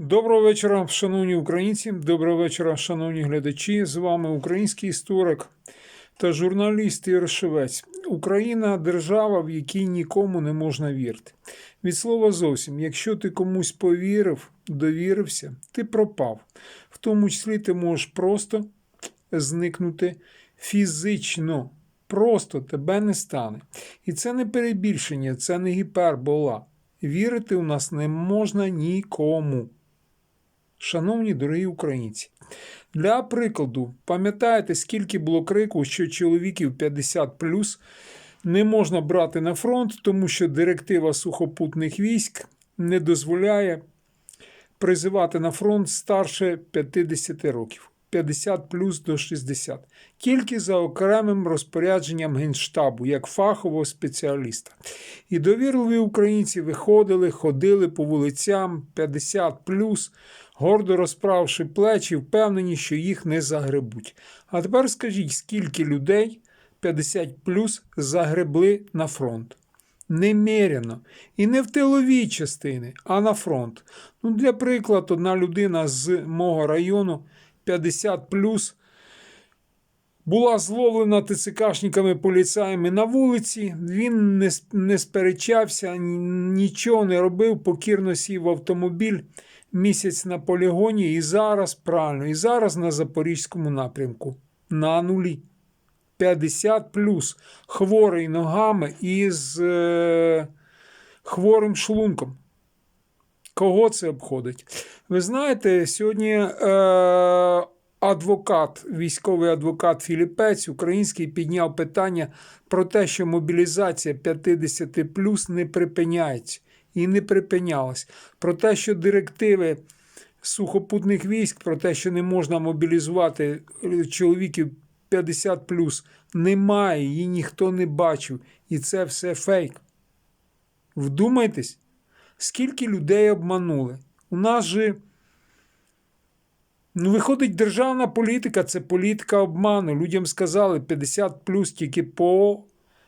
Доброго вечора, шановні українці. Доброго вечора, шановні глядачі. З вами український історик та журналіст Ігор Україна держава, в якій нікому не можна вірити. Від слова зовсім, якщо ти комусь повірив, довірився, ти пропав. В тому числі ти можеш просто зникнути фізично. Просто тебе не стане. І це не перебільшення, це не гіпербола. Вірити у нас не можна нікому. Шановні дорогі українці, для прикладу, пам'ятаєте, скільки було крику, що чоловіків 50 не можна брати на фронт, тому що директива сухопутних військ не дозволяє призивати на фронт старше 50 років. 50 плюс до 60, тільки за окремим розпорядженням Генштабу, як фахового спеціаліста. І довірливі українці виходили, ходили по вулицям 50 плюс, гордо розправивши плечі, впевнені, що їх не загребуть. А тепер скажіть, скільки людей 50 плюс загребли на фронт? Неміряно. І не в тилові частини, а на фронт. Ну, Для прикладу, одна людина з мого району 50 плюс була зловлена ТЦКшниками поліцаями на вулиці. Він не, не сперечався, нічого не робив, покірно сів автомобіль місяць на полігоні і зараз правильно, і зараз на Запорізькому напрямку. На нулі. 50 плюс хворий ногами і з е, хворим шлунком. Кого це обходить? Ви знаєте, сьогодні е, адвокат, військовий адвокат Філіпець український підняв питання про те, що мобілізація 50 плюс не припиняється і не припинялась. Про те, що директиви сухопутних військ, про те, що не можна мобілізувати чоловіків 50 плюс, немає, її ніхто не бачив. І це все фейк. Вдумайтесь, скільки людей обманули. У нас же. Ну, виходить, державна політика це політика обману. Людям сказали 50 плюс тільки по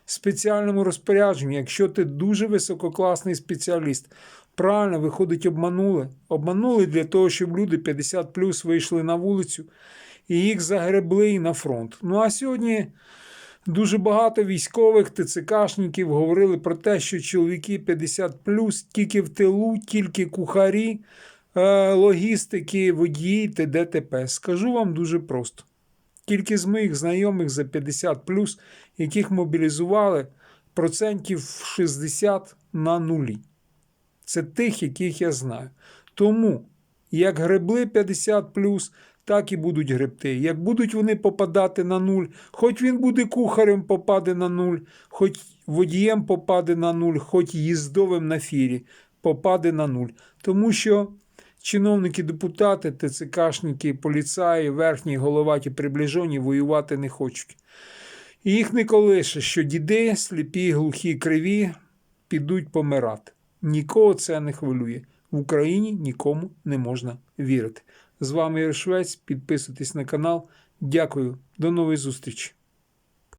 спеціальному розпорядженню. Якщо ти дуже висококласний спеціаліст, правильно, виходить, обманули. Обманули для того, щоб люди 50 плюс вийшли на вулицю і їх загребли і на фронт. Ну а сьогодні. Дуже багато військових ТЦКшників говорили про те, що чоловіки 50 тільки в тилу, тільки кухарі, логістики, водії та ДТП. Скажу вам дуже просто. З моїх знайомих за 50 яких мобілізували процентів 60 на нулі. Це тих, яких я знаю. Тому, як гребли 50 так і будуть гребти. Як будуть вони попадати на нуль, хоч він буде кухарем, попаде на нуль, хоч водієм попаде на нуль, хоч їздовим на фірі попаде на нуль. Тому що чиновники, депутати, ТЦКшники, поліцаї, верхні головаті приближені воювати не хочуть. І їх не колише, що діди, сліпі, глухі, криві підуть помирати. Нікого це не хвилює. В Україні нікому не можна вірити. З вами Ігор Швець. Підписуйтесь на канал. Дякую, до нової зустрічі!